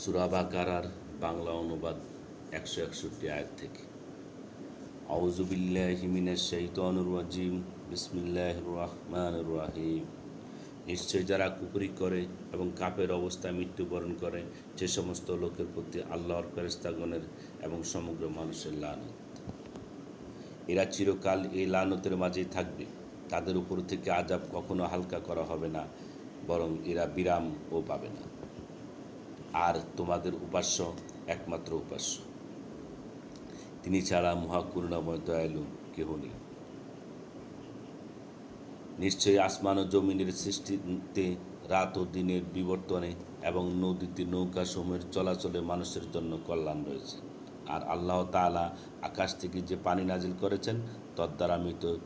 সুরাবাকারার বাংলা অনুবাদ একশো একষট্টি আয়াত থেকে। আউজুবিল্লাহিমিনের শৈতানুর রাজিম। বিসমিল্লাহ রহমান রাহিম। নিশ্চয় যারা কুপুরি করে এবং কাপের অবস্থায় মৃত্যুবরণ করে সে সমস্ত লোকের প্রতি আল্লাহর ফেরেস্তাগণের এবং সমগ্র মানুষের লানত। এরা চিরকাল এই লানতের মাঝেই থাকবে। তাদের উপর থেকে আজাব কখনো হালকা করা হবে না, বরং এরা বিরামও পাবে না। আর তোমাদের উপাস্য একমাত্র উপাস্য। তিনি ছাড়া মহাকরুণাময় দয়ালু কেহ নেই। নিশ্চয়ই আসমান ও জমিনের সৃষ্টিতে রাত ও দিনের বিবর্তনে এবং নদীতে নৌকা সময়ের চলাচলে মানুষের জন্য কল্যাণ রয়েছে। আর আল্লাহ তাআলা আকাশ থেকে যে পানি নাজিল করেছেন, তদ্বারা মৃত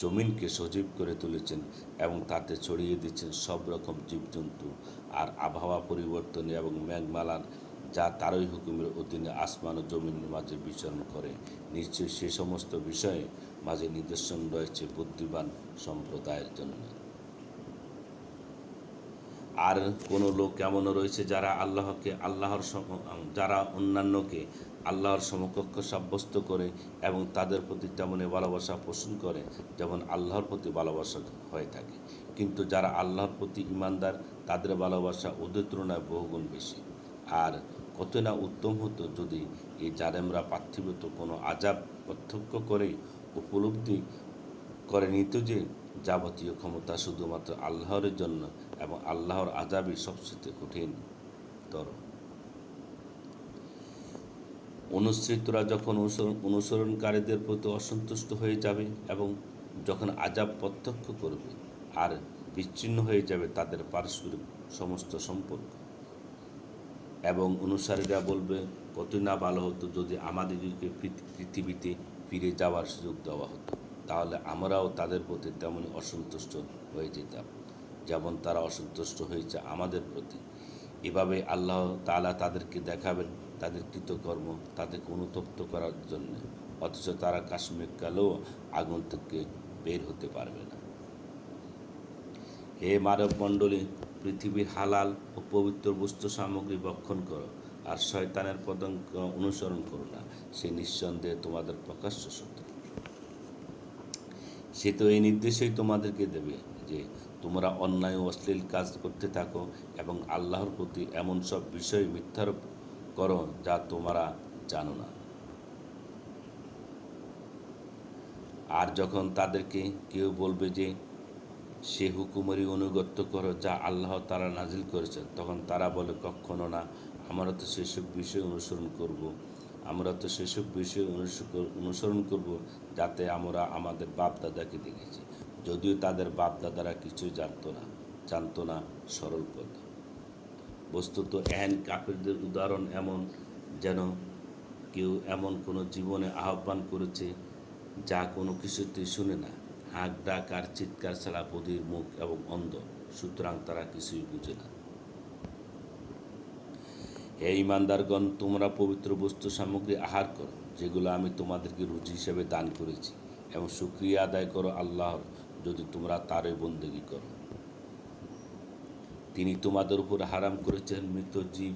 জমিনকে সজীব করে তুলেছেন এবং তাতে ছড়িয়ে দিচ্ছেন সব রকম জীবজন্তু আর আবহাওয়া পরিবর্তনে এবং ম্যাগমালার যা তারই হুকুমের অধীনে আসমান ও জমিনের মাঝে বিচরণ করে। নিশ্চয়ই সে সমস্ত বিষয়ে মাঝে নিদর্শন রয়েছে বুদ্ধিমান সম্প্রদায়ের জন্য। আর কোন লোক এমনও রয়েছে যারা আল্লাহকে, আল্লাহর যারা অন্যান্যকে আল্লাহর সমকক্ষ সাব্যস্ত করে এবং তাদের প্রতি তেমনই ভালোবাসা পোষণ করে, যেমন আল্লাহর প্রতি ভালোবাসা হয়ে থাকে। কিন্তু যারা আল্লাহর প্রতি ইমানদার, তাদের ভালোবাসা ওদের তুলনায় বহুগুণ বেশি। আর কত না উত্তম হতো যদি এই জালেমরা পার্থিবত কোনো আজাব প্রত্যক্ষ করে উপলব্ধি করে নিত যে যাবতীয় ক্ষমতা শুধুমাত্র আল্লাহর জন্য এবং আল্লাহর আজাবই সবচেয়ে কঠিন তর অনুসৃতরা যখন অনুসরণ, অনুসরণকারীদের প্রতি অসন্তুষ্ট হয়ে যাবে এবং যখন আজাব প্রত্যক্ষ করবে আর বিচ্ছিন্ন হয়ে যাবে তাদের পারস্পরিক সমস্ত সম্পর্ক। এবং অনুসারীরা বলবে, কতই না ভালো হতো যদি আমাদেরকে পৃথিবীতে ফিরে যাওয়ার সুযোগ দেওয়া হতো। তাহলে আমরাও তাদের প্রতি তেমনই অসন্তুষ্ট হয়ে যেতাম। যেমন তারা অসন্তুষ্ট হয়েছে আমাদের প্রতি। এভাবে আল্লাহ তাআলা তাদেরকে দেখাবেন তাদের কৃতকর্ম, তাদেরকে অনুতপ্ত করার জন্য। অথচ তারা কাশ্মীর কালেও আগুন থেকে বের হতে পারবে না। হে মানব মণ্ডলী, পৃথিবীর হালাল ও পবিত্র বস্তু সামগ্রী ভক্ষণ করো আর শয়তানের পদঙ্ক অনুসরণ করো না, সে নিঃসন্দেহে তোমাদের প্রকাশ্য শত্রু। সে তো এই নির্দেশেই তোমাদেরকে দেবে যে তোমরা অন্যায় অশ্লীল কাজ করতে থাকো এবং আল্লাহর প্রতি এমন সব বিষয় মিথ্যারোপ করো যা তোমরা জানো না আর যখন তাদেরকে কেউ বলবে যে, সে হুকুমেরই অনুগত্য করো যা আল্লাহ তারা নাজিল করেছেন, তখন তারা বলে, কখনো না, আমরা তো সেসব বিষয় অনুসরণ করব। আমরা তো সেসব বিষয় অনুস- অনুসরণ করব যাতে আমরা আমাদের বাপ দাদাকে দেখেছি যদিও তাদের বাপ দাদারা কিছুই জানতো না জানতো না সরল পথ। বস্তুত এহেন কাপেরদের উদাহরণ এমন যেন কেউ এমন কোনো জীবনে আহ্বান করেছে যা কোনো কিছুতেই শুনে না। হাঁক, ডাক আর চিৎকার ছাড়া বধির মুখ এবং অন্ধ, সুতরাং তারা কিছুই বুঝে না। হে ইমানদারগণ, তোমরা পবিত্র বস্তু সামগ্রী আহার করো, যেগুলো আমি তোমাদেরকে রুচি হিসেবে দান করেছি এবং সুক্রিয়া আদায় করো আল্লাহর যদি তোমরা তারই বন্দেগী করো। তিনি তোমাদের উপর হারাম করেছেন মৃত জীব,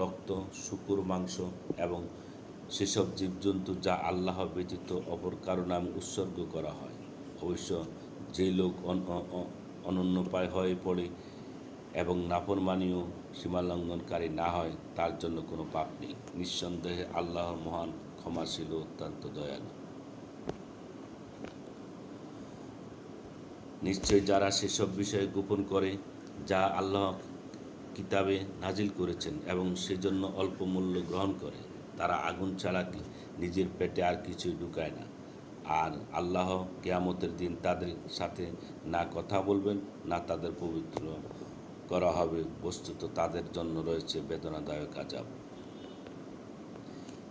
রক্ত, শুকুর, মাংস এবং সেসব জীবজন্তু যা আল্লাহ ব্যতীত অপর কারও নাম উৎসর্গ করা হয়। অবশ্য যে লোক অনন্যপায় হয়ে পড়ে এবং নাফরমানীয় সীমালঙ্ঘনকারী না হয়, তার জন্য কোনো পাপ নেই। নিঃসন্দেহে আল্লাহ মহান ক্ষমাশীল অত্যন্ত দয়ালু। নিশ্চয় যারা সেসব বিষয়ে গোপন করে, যা আল্লাহ কিতাবে নাজিল করেছেন এবং সেজন্য অল্প মূল্য গ্রহণ করে, তারা আগুন ছাড়া নিজের পেটে আর কিছুই ঢুকায় না। আর আল্লাহ কেয়ামতের দিন তাদের সাথে না কথা বলবেন, না তাদের পবিত্র করা হবে। বস্তুত তাদের জন্য রয়েছে বেদনাদায়ক আজাব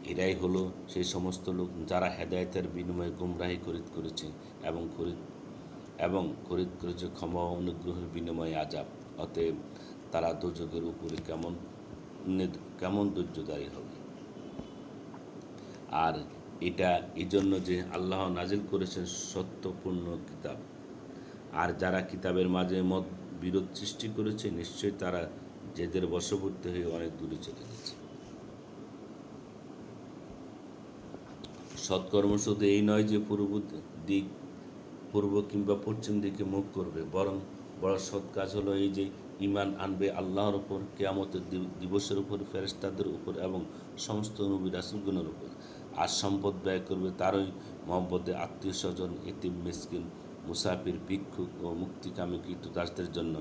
এরাই হলো সেই সমস্ত লোক যারা হেদায়েতের বিনিময়ে গুমরাহি করিত করেছে এবং করিত এবং করিত করেছে ক্ষমা অনুগ্রহের বিনিময়ে আজাব অতএব তারা দুযোগের উপরে কেমন কেমন ধৈর্যদারী হবে। আর এটা এই জন্য যে আল্লাহ নাজিল করেছেন সত্যপূর্ণ কিতাব। আর যারা কিতাবের মাঝে মত বিরোধ সৃষ্টি করেছে, নিশ্চয়ই তারা যেদের বশবর্তী হয়ে অনেক দূরে চলে গেছে। সৎকর্ম শুধু এই নয় যে পূর্ব দিক পূর্ব কিংবা পশ্চিম দিকে মুখ করবে। বরং বড় সৎ কাজ হলো এই যে ইমান আনবে আল্লাহর উপর, কেয়ামতের দিবসের উপর ফেরেস্তাদের উপর এবং সমস্ত নবী রাসুলগুনের উপর। আর সম্পদ ব্যয় করবে তারই মহব্বতে আত্মীয় স্বজন, এতিম, মিসকিন, মুসাফির, ভিক্ষুক ও মুক্তিকামী কৃতদাসদের জন্য।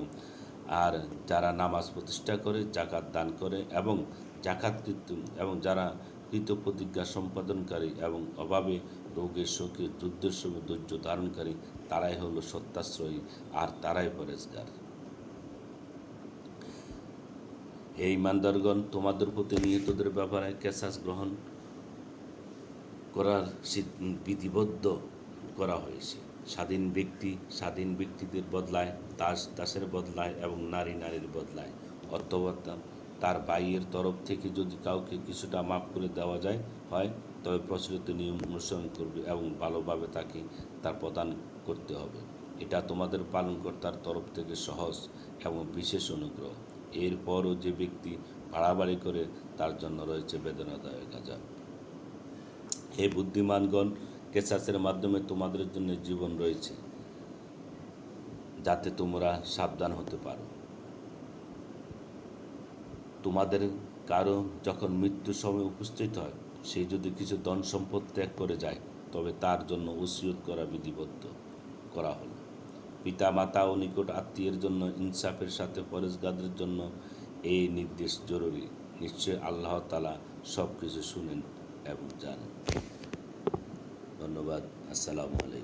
আর যারা নামাজ প্রতিষ্ঠা করে জাকাত দান করে এবং জাকাত কৃত, এবং যারা কৃত প্রতিজ্ঞা সম্পাদনকারী এবং অভাবে রোগে শোকে যুদ্ধের সময় ধৈর্য ধারণকারী তারাই হলো সত্যাশ্রয়ী আর তারাই পরেজগার হে ইমানদারগণ তোমাদের প্রতি নিহতদের ব্যাপারে কেসাস গ্রহণ করার বিধিবদ্ধ করা হয়েছে। স্বাধীন ব্যক্তি, স্বাধীন ব্যক্তিদের বদলায়, দাস, দাসের বদলায় এবং নারী, নারীর বদলায়। অথবা তা- তার ভাইয়ের তরফ থেকে যদি কাউকে কিছুটা মাফ করে দেওয়া যায়, হয়, তবে প্রচলিত নিয়ম অনুসরণ করবে এবং ভালোভাবে তাকে তার প্রদান করতে হবে। এটা তোমাদের পালনকর্তার তরফ থেকে সহজ এবং বিশেষ অনুগ্রহ। এরপরও যে ব্যক্তি বাড়াবাড়ি করে, তার জন্য রয়েছে বেদনাদায়ক আজাব। হে বুদ্ধিমানগণ, কেসাসের মাধ্যমে তোমাদের জন্য জীবন রয়েছে, যাতে তোমরা সাবধান হতে পারো। তোমাদের কারও যখন মৃত্যুর সময় উপস্থিত হয়, সে যদি কিছু ধন সম্পদ ত্যাগ করে যায়, তবে তার জন্য ওসিয়ত করা বিধিবদ্ধ করা হলো। পিতা মাতা ও নিকট আত্মীয়ের জন্য ইনসাফের সাথে পরেশগাদের জন্য এই নির্দেশ জরুরি। নিশ্চয় আল্লাহ তালা সব কিছু শুনেন এবং জানেন। ধন্যবাদ। আসসালামু আলাইকুম।